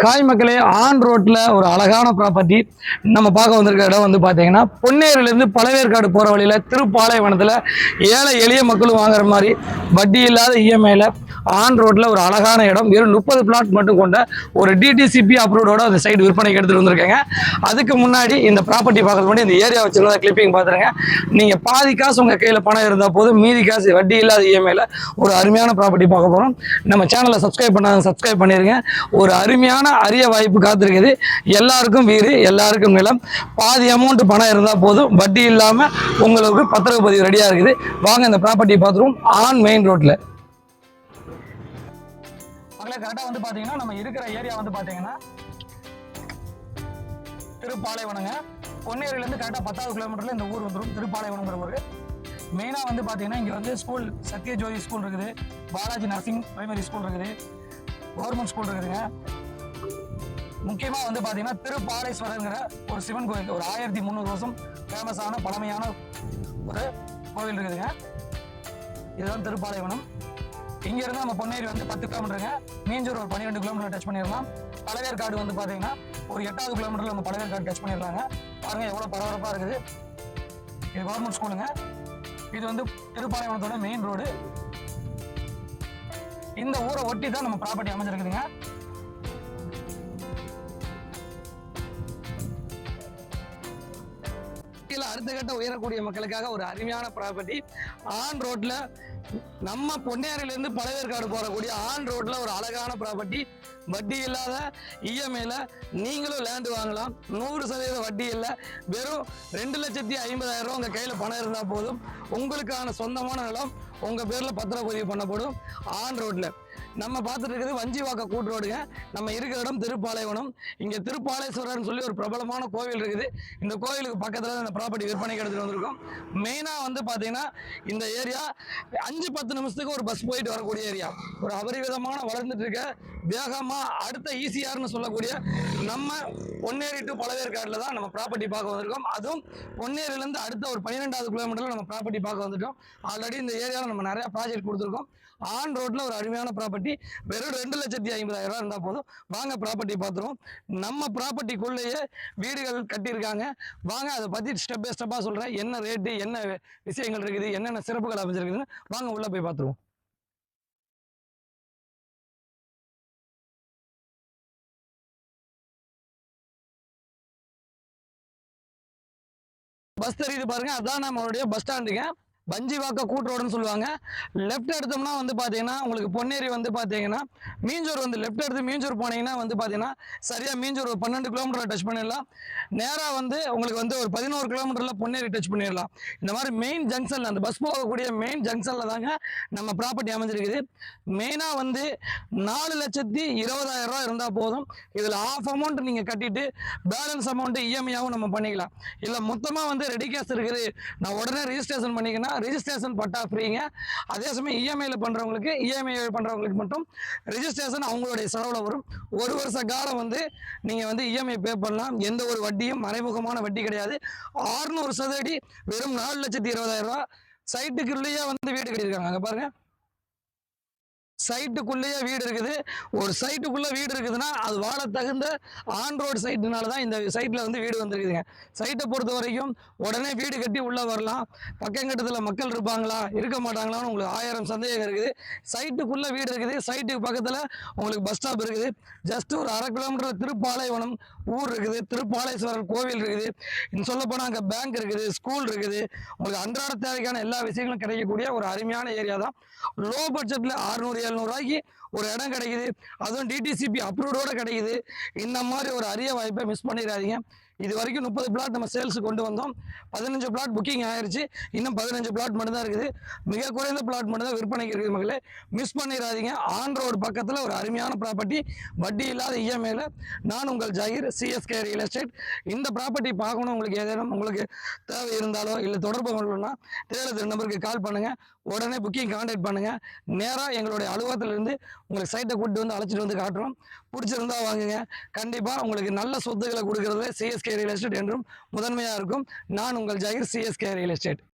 Hi மக்களே on ரோட்டில் ஒரு அழகான ப்ராப்பர்ட்டி நம்ம பார்க்க வந்திருக்க இடம் வந்து பார்த்தீங்கன்னா பொன்னேரிலேருந்து பழவேற்காடு போகிற வழியில் திருப்பாளையவனத்தில் ஏழை எளிய மக்களும் வாங்குற மாதிரி வட்டி இல்லாத இஎம்ஐயில் ஆன் ரோட்டில் ஒரு அழகான இடம். வெறும் முப்பது பிளாட் மட்டும் கொண்ட ஒரு டிடிசிபி அப்ரூவோட அந்த சைடு விற்பனைக்கு எடுத்துகிட்டு வந்திருக்கேங்க. அதுக்கு முன்னாடி இந்த ப்ராப்பர்ட்டி பார்க்கறது முன்னாடி இந்த ஏரியா வச்சுருந்தா கிளிப்பிங் பார்த்துருங்க. நீங்கள் பாதி காசு உங்கள் கையில் பணம் இருந்தால் போதும். மீதி காசு வட்டி இல்லாத இஎம்ஐயில் ஒரு அருமையான ப்ராப்பர்ட்டி பார்க்க போகிறோம் நம்ம சேனலை சப்ஸ்கிரைப் பண்ணாங்க சப்ஸ்கிரைப் பண்ணிடுங்க ஒரு அருமையான அரிய வாய்ப்பு காத்திருக்குது. எல்லாருக்கும் வீடு எல்லாருக்கும் நிலம். பாதி அமௌண்ட் பணம் இருந்தால் போதும். வட்டி இல்லாமல் உங்களுக்கு பத்திரப்பதிவு ரெடியாக இருக்குது. வாங்க இந்த ப்ராப்பர்ட்டி பார்த்துருவோம். ஆன் மெயின் ரோட்டில் கரெக்டாக வந்து பார்த்தீங்கன்னா நம்ம இருக்கிற ஏரியா வந்து பார்த்தீங்கன்னா திருப்பாலைவனங்க. பொன்னேரியிலேருந்து கரெக்டாக பத்தாவது கிலோமீட்டரில் இந்த ஊர் வந்துடும் திருப்பாலைவனங்கிற ஊர். மெயினாக வந்து பார்த்தீங்கன்னா இங்கே வந்து ஸ்கூல் சத்யஜோதி ஸ்கூல் இருக்குது. பாலாஜி நர்சிங் பிரைமரி ஸ்கூல் இருக்குது. கவர்மெண்ட் ஸ்கூல் இருக்குதுங்க. முக்கியமாக வந்து பார்த்தீங்கன்னா திருப்பாலேஸ்வரங்கிற ஒரு சிவன் கோயில். ஒரு ஆயிரத்தி முந்நூறு வருஷம் ஃபேமஸான பழமையான ஒரு கோவில் இருக்குதுங்க. இதுதான் திருப்பாலைவனம். இங்கேருந்து நம்ம பொன்னேரி வந்து பத்து கிலோமீட்டருங்க மீஞ்சூர் ஒரு பன்னிரெண்டு கிலோமீட்டர் டச் பண்ணிடலாம். பழவேற்காடு வந்து பார்த்தீங்கன்னா ஒரு எட்டாவது கிலோமீட்டரில் நம்ம பழவேற்காடு டச் பண்ணிடலாங்க. பாருங்க எவ்வளோ பரபரப்பாக இருக்குது. இது கவர்மெண்ட் ஸ்கூலுங்க இது வந்து திருப்பாலைவனத்தோட மெயின் ரோடு இந்த ஊரை ஒட்டி தான் நம்ம ப்ராப்பர்ட்டி அமைஞ்சிருக்குதுங்க. கீழே அடுத்த கட்ட உயரக்கூடிய மக்களுக்காக ஒரு அருமையான ப்ராப்பர்ட்டி ஆன் ரோட்ல நம்ம பொன்னேரியிலேருந்து பழவேற்காடு போகக்கூடிய ஆன் ரோட்ல ஒரு அழகான ப்ராப்பர்ட்டி வட்டி இல்லாத இஎம்ஐல நீங்களும் லேண்ட் வாங்கலாம். நூறு சதவீத வட்டி இல்லை. வெறும் ரெண்டு லட்சத்தி ஐம்பதாயிரம் ரூபா உங்கள் கையில் பணம் இருந்தால் போதும். உங்களுக்கான சொந்தமான நிலம் உங்கள் பேரில் பத்திரப்பதிவு பண்ணப்படும். ஆன் ரோட்டில் நம்ம பார்த்துட்டு இருக்கிறது வஞ்சிவாக்க கூட்டு ரோடுங்க. நம்ம இருக்கிற இடம் திருப்பாலைவனம். இங்கே திருப்பாலேஸ்வரர்னு சொல்லி ஒரு பிரபலமான கோவில் இருக்குது. இந்த கோவிலுக்கு பக்கத்தில் இந்த ப்ராப்பர்ட்டி விற்பனைக்கு எடுத்துகிட்டு வந்திருக்கோம். மெயினாக வந்து பார்த்தீங்கன்னா இந்த ஏரியா அஞ்சு பத்து நிமிஷத்துக்கு ஒரு பஸ் போயிட்டு வரக்கூடிய ஏரியா ஒரு அபரிவிதமான வளர்ந்துட்டு இருக்க வேகமாக அடுத்த ஈஸியார்னு சொல்லக்கூடிய நம்ம பொன்னேரி டு பழவேற்காட்டில் தான் நம்ம ப்ராப்பர்ட்டி பார்க்க வந்திருக்கோம். அதுவும் பொன்னேரியிலேருந்து அடுத்த ஒரு பன்னிரெண்டாவது கிலோமீட்டரில் நம்ம ப்ராப்பர்ட்டி பார்க்க வந்துட்டோம். ஆல்ரெடி இந்த ஏரியாவில் நம்ம நிறையா ப்ராஜெக்ட் கொடுத்துருக்கோம். ஆன் ரோட்டில் ஒரு அருமையான ப்ராப்பர்ட்டி வெறும் ரெண்டு லட்சத்தி ஐம்பதாயிரம் ரூபா இருந்தால் போதும். வாங்க ப்ராப்பர்ட்டி பார்த்துருவோம் நம்ம ப்ராப்பர்ட்டிக்குள்ளேயே வீடுகள் கட்டியிருக்காங்க. வாங்க அதை பற்றி ஸ்டெப் பை ஸ்டெப்பாக சொல்கிறேன் என்ன ரேட்டு என்ன விஷயங்கள் இருக்குது என்னென்ன சிறப்புகள் அமைஞ்சிருக்குதுன்னு வாங்க உள்ளே போய் பார்த்துருவோம் பஸ் தெரியுது பாருங்க. அதான் நம்மளுடைய பஸ் ஸ்டாண்டுங்க பஞ்சிவாக்க கூட்டு ரோடுன்னு சொல்லுவாங்க. லெஃப்ட் எடுத்தோம்னா வந்து பார்த்தீங்கன்னா உங்களுக்கு பொன்னேரி வந்து பார்த்தீங்கன்னா மீஞ்சூர் வந்து லெஃப்ட் எடுத்து மீஞ்சூர் போனீங்கன்னா வந்து பார்த்தீங்கன்னா சரியாக மீஞ்சூர் ஒரு பன்னெண்டு கிலோமீட்டர் டச் பண்ணிடலாம். நேராக வந்து உங்களுக்கு வந்து ஒரு பதினோரு கிலோமீட்டரில் பொன்னேரி டச் பண்ணிடலாம். இந்த மாதிரி மெயின் ஜங்ஷனில் அந்த பஸ் போகக்கூடிய மெயின் ஜங்ஷனில் தாங்க நம்ம ப்ராப்பர்ட்டி அமைஞ்சிருக்குது. மெயினாக வந்து நாலு லட்சத்தி இருபதாயிரம் ரூபா இருந்தால் போதும். இதில் ஆஃப் அமௌண்ட் நீங்கள் கட்டிட்டு பேலன்ஸ் அமௌண்ட்டு இஎம்ஐயாகவும் நம்ம பண்ணிக்கலாம். இல்லை மொத்தமாக வந்து ரெடி கேஷ் இருக்குது. நான் உடனே ரிஜிஸ்ட்ரேஷன் பண்ணிக்கன்னா ரிஜிஸ்ட்ரேஷன் பட்டா ஃப்ரீங்க அதே சமயம் இஎம்ஐயில் பண்ணுறவங்களுக்கு இஎம்ஐ பண்ணுறவங்களுக்கு மட்டும் ரிஜிஸ்ட்ரேஷன் அவங்களுடைய செலவில் வரும். ஒரு வருஷ காலம் வந்து நீங்கள் வந்து இஎம்ஐ பே பண்ணலாம். எந்த ஒரு வட்டியும் மறைமுகமான வட்டி கிடையாது. ஆறுநூறு சதவீடி வெறும் நாலு லட்சத்தி இருபதாயிரம் ரூபா சைட்டுக்குள்ளேயே வந்து வீடு கட்டியிருக்காங்க. அங்கே பாருங்கள் சைட்டுக்குள்ளேயே வீடு இருக்குது. ஒரு சைட்டுக்குள்ளே வீடு இருக்குதுன்னா அது வாழ தகுந்த ஆன் ரோடு சைட்டுனால தான் இந்த சைட்டில் வந்து வீடு வந்திருக்குதுங்க. சைட்டை பொறுத்த வரைக்கும் உடனே வீடு கட்டி உள்ளே வரலாம். பக்கங்கட்டத்தில் மக்கள் இருப்பாங்களா? இருக்க மாட்டாங்களான்னு உங்களுக்கு ஆயிரம் சந்தேகம் இருக்குது. சைட்டுக்குள்ளே வீடு இருக்குது. சைட்டுக்கு பக்கத்தில் உங்களுக்கு பஸ் ஸ்டாப் இருக்குது. ஜஸ்ட் ஒரு அரை கிலோமீட்டர் திருப்பாலைவனம் ஊர் இருக்குது. திருப்பாலேஸ்வரர் கோவில் இருக்குது. இன்னும் சொல்லப்போனால் அங்கே பேங்க் இருக்குது ஸ்கூல் இருக்குது. உங்களுக்கு அன்றாட தேவைக்கான எல்லா விஷயங்களும் கிடைக்கக்கூடிய ஒரு அருமையான ஏரியா தான். லோ பட்ஜெட்டில் அறுநூறு எழுநூறுவாய்க்கு ஒரு இடம் கிடைக்குது. அதுவும் டிடிசிபி அப்ரூவோட கிடைக்குது. இந்த மாதிரி ஒரு அரிய வாய்ப்பை மிஸ் பண்ணிடாதீங்க. இது வரைக்கும் முப்பது பிளாட் நம்ம சேல்ஸ் கொண்டு வந்தோம். பதினஞ்சு பிளாட் புக்கிங் ஆயிடுச்சு இன்னும் பதினஞ்சு பிளாட் மட்டும் தான் இருக்குது. மிக குறைந்த பிளாட் மட்டும் தான் விற்பனைக்கு இருக்குது மக்களே. மிஸ் பண்ணிடாதீங்க. ஆன் ரோடு பக்கத்தில் ஒரு அருமையான ப்ராப்பர்ட்டி வட்டி இல்லாத இஎம்ஐயில் நான் உங்கள் ஜாகிர் சிஎஸ்கே ரியல் எஸ்டேட் இந்த ப்ராப்பர்ட்டி பார்க்கணும். உங்களுக்கு ஏதேனும் உங்களுக்கு தேவை இருந்தாலோ இல்லை தொடர்பு கொள்ளணும்னா தேவையான நம்பருக்கு கால் பண்ணுங்கள் உடனே புக்கிங் கான்டாக்ட் பண்ணுங்கள் நேராக எங்களுடைய அலுவலகத்திலிருந்து உங்களுக்கு சைட்டை கூப்பிட்டு வந்து அழைச்சிட்டு வந்து காட்டுறோம். பிடிச்சிருந்தா வாங்குங்க. கண்டிப்பாக உங்களுக்கு நல்ல சொத்துக்களை கொடுக்குறது சிஎஸ்கே ரியல் எஸ்டேட் என்றும் முதன்மையாக இருக்கும். நான் உங்கள் ஜாகிர் சிஎஸ்கே ரியல் எஸ்டேட்